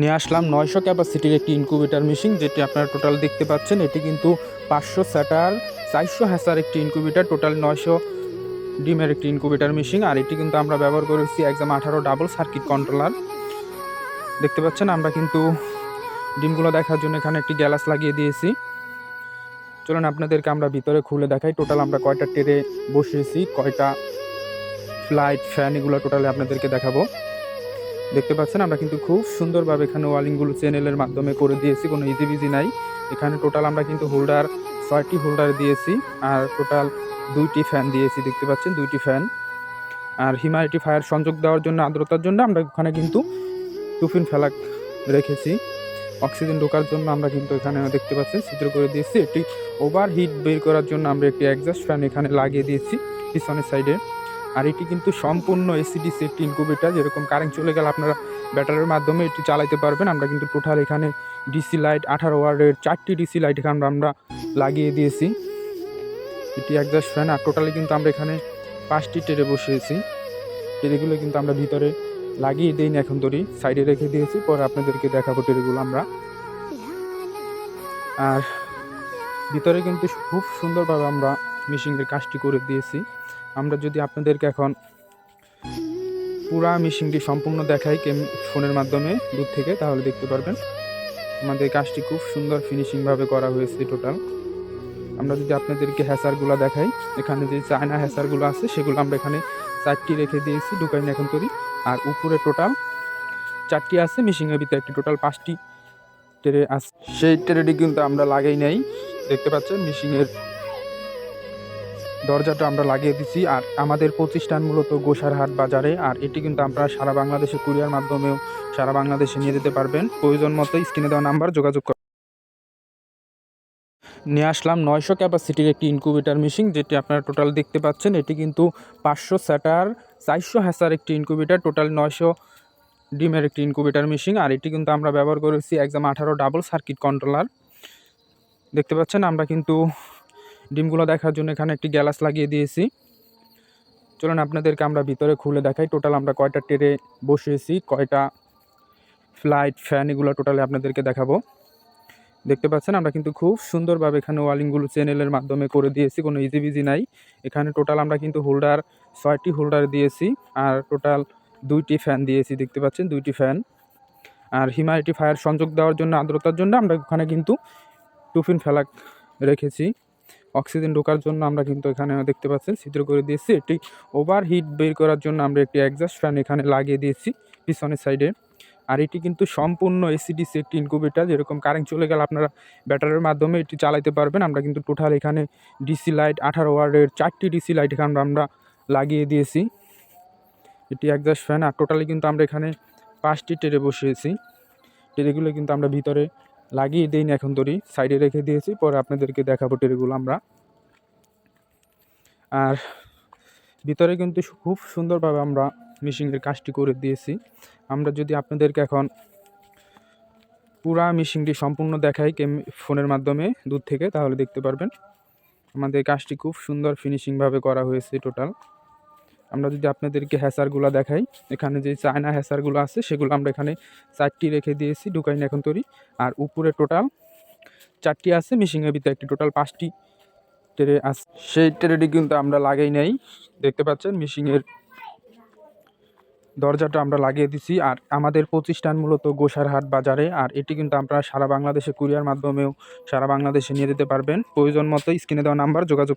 নিয়ে আসলাম নয়শো ক্যাপাসিটির একটি ইনকিউবেটার মেশিন যেটি আপনারা টোটাল দেখতে পাচ্ছেন। এটি কিন্তু পাঁচশো স্যাটার চারশো হ্যাসার একটি ইনকিউবেটার টোটাল নয়শো ডিমের একটি ইনকিউবেটার মেশিন আর এটি কিন্তু আমরা ব্যবহার করেছি একদম আঠারো ডাবল সার্কিট কন্ট্রোলার দেখতে পাচ্ছেন, আমরা কিন্তু ডিমগুলো দেখার জন্য এখানে একটি গ্যালাস লাগিয়ে দিয়েছি। চলুন আপনাদেরকে আমরা ভিতরে খুলে দেখাই। টোটাল আমরা কয়টা টেরে বসিয়েছি, কয়টা ফ্লাইট ফ্যান এগুলো টোটালি আপনাদেরকে দেখাবো। দেখতে পাচ্ছেন, আমরা কিন্তু খুব সুন্দরভাবে এখানে ওয়ালিংগুলো চ্যানেলের মাধ্যমে করে দিয়েছি, কোনো ইজি বিজি নাই। এখানে টোটাল আমরা কিন্তু হোল্ডার ছয়টি হোল্ডার দিয়েছি, আর টোটাল দুইটি ফ্যান দিয়েছি, দেখতে পাচ্ছেন, দুইটি ফ্যান আর হিমায়িটি ফায়ার সংযোগ দেওয়ার জন্য, আর্দ্রতার জন্য আমরা ওখানে কিন্তু টুফিন ফেলাক রেখেছি। অক্সিজেন ঢোকার জন্য আমরা কিন্তু এখানে দেখতে পাচ্ছেন, ছিদ্র করে দিয়েছি। একটি ওভার হিট বের করার জন্য আমরা একটি অ্যাডজাস্ট ফ্যান এখানে লাগিয়ে দিয়েছি, পিছনের সাইডে আর এটি কিন্তু সম্পূর্ণ এসিডিসি একটি ইনকুবেটার যেরকম কারেন্ট চলে গেলে আপনারা ব্যাটারির মাধ্যমে এটি চালাতে পারবেন। আমরা কিন্তু টোটাল এখানে ডিসি লাইট আঠারো ওয়ার্ডের চারটি ডিসি লাইট এখানে আমরা লাগিয়ে দিয়েছি। এটি অ্যাডজাস্ট ফ্যান আর টোটালি কিন্তু আমরা এখানে পাঁচটি টেরে বসিয়েছি। টেরেগুলো কিন্তু আমরা ভিতরে লাগিয়ে দিইনি এখন তৈরি সাইডে রেখে দিয়েছি। পরে আপনাদেরকে দেখাবো টেরেগুলো আমরা। আর ভিতরে কিন্তু খুব সুন্দরভাবে আমরা মেশিনের কাজটি করে দিয়েছি। আমরা যদি আপনাদেরকে এখন পুরা মিশিংটি সম্পূর্ণ দেখাই কেম ফোনের মাধ্যমে দূর থেকে, তাহলে দেখতে পারবেন। আমাদের কাজটি খুব সুন্দর ফিনিশিংভাবে করা হয়েছে টোটাল। আমরা যদি আপনাদেরকে হ্যাসারগুলো দেখাই, এখানে যে চায়না হ্যাসারগুলো আছে, সেগুলো আমরা এখানে চারটি রেখে দিয়েছি ঢুকাইনি এখন করি আর উপরে টোটাল চারটি আছে মিশিংয়ের ভিতরে একটি টোটাল পাঁচটি ট্রে আছে। সেই ট্রেটি কিন্তু আমরা লাগাই নাই। দেখতে পাচ্ছেন মিশিংয়ের দরজাটা আমরা লাগিয়ে দিছি। আর আমাদের প্রতিষ্ঠান মূলত গোসারহাট বাজারে। আর এটি কিন্তু আমরা সারা বাংলাদেশে কুরিয়ার মাধ্যমেও সারা বাংলাদেশে নিয়ে যেতে পারবেন। প্রয়োজন মতো স্ক্রিনে দেওয়া নাম্বার যোগাযোগ কর নিয়ে আসলাম নয়শো ক্যাপাসিটির একটি ইনকিউবেটার মেশিন, যেটি আপনারা টোটাল দেখতে পাচ্ছেন। এটি কিন্তু পাঁচশো স্যাটার, চারশো হ্যাসার একটি ইনকিউবেটার, টোটাল নয়শো ডিমের একটি ইনকিউবেটার মেশিন। আর এটি কিন্তু আমরা ব্যবহার করেছি একদম আঠারো ডাবল সার্কিট কন্ট্রোলার। দেখতে পাচ্ছেন, আমরা কিন্তু ডিমগুলো দেখার জন্য এখানে একটি গ্যালাস লাগিয়ে দিয়েছি। চলুন আপনাদেরকে আমরা ভিতরে খুলে দেখাই। টোটাল আমরা কয়টা টেরে বসিয়েছি, কয়টা ফ্লাইট ফ্যান এগুলো টোটালি আপনাদেরকে দেখাবো। দেখতে পাচ্ছেন, আমরা কিন্তু খুব সুন্দরভাবে এখানে ওয়ালিংগুলো চ্যানেলের মাধ্যমে করে দিয়েছি, কোনো ইজি বিজি নাই। এখানে টোটাল আমরা কিন্তু হোল্ডার ছয়টি হোল্ডার দিয়েছি আর টোটাল দুইটি ফ্যান দিয়েছি, দেখতে পাচ্ছেন, দুইটি ফ্যান আর হিমায়িটি ফায়ার সংযোগ দেওয়ার জন্য, আর্দ্রতার জন্য আমরা ওখানে কিন্তু টুফিন ফেলাক রেখেছি। অক্সিজেন ঢোকার জন্য আমরা কিন্তু এখানে দেখতে পাচ্ছেন ছিদ্র করে দিয়েছি। এটি ওভার হিট বের করার জন্য আমরা একটি অ্যাডজাস্ট ফ্যান এখানে লাগিয়ে দিয়েছি পিছনের সাইডে আর এটি কিন্তু সম্পূর্ণ এসিডিসি একটি ইনকুবেটার যেরকম কারেন্ট চলে গেলে আপনারা ব্যাটারির মাধ্যমে এটি চালাতে পারবেন। আমরা কিন্তু টোটাল এখানে ডিসি লাইট আঠারো ওয়ার্ডের চারটি ডিসি লাইট এখানে আমরা লাগিয়ে দিয়েছি। এটি অ্যাডজাস্ট ফ্যান আর টোটালি কিন্তু আমরা এখানে পাঁচটি টেরে বসিয়েছি। টেরেগুলো কিন্তু আমরা ভিতরে লাগিয়ে দিইনি এখন তৈরি সাইডে রেখে দিয়েছি, পরে আপনাদেরকে দেখাবো টেরিগুলো আমরা। আর ভিতরে কিন্তু খুব সুন্দরভাবে আমরা মিশিংয়ের কাজটি করে দিয়েছি। আমরা যদি আপনাদেরকে এখন পুরা মিশিংটি সম্পূর্ণ দেখাই কেম ফোনের মাধ্যমে দূর থেকে, তাহলে দেখতে পারবেন। আমাদের কাজটি খুব সুন্দর ফিনিশিংভাবে করা হয়েছে টোটাল আমরা যদি আপনাদেরকে হ্যাসারগুলো দেখাই, এখানে যে চায়না হ্যাসারগুলো আছে, সেগুলো আমরা এখানে চারটি রেখে দিয়েছি ঢুকাইনি এখন তৈরি। আর উপরে টোটাল চারটি আছে মিশিংয়ের ভিতরে একটি টোটাল পাঁচটি ট্রে আছে। সেই ট্রেটি কিন্তু আমরা লাগাই নাই, দেখতে পাচ্ছেন? মিশিংয়ের দরজাটা আমরা লাগিয়ে দিছি। আর আমাদের প্রতিষ্ঠান মূলত গোসারহাট বাজারে, আর এটি কিন্তু আপনারা সারা বাংলাদেশে কুরিয়ার মাধ্যমেও সারা বাংলাদেশে নিয়ে যেতে পারবেন। প্রয়োজন মতো স্ক্রিনে দেওয়া নাম্বার যোগাযোগ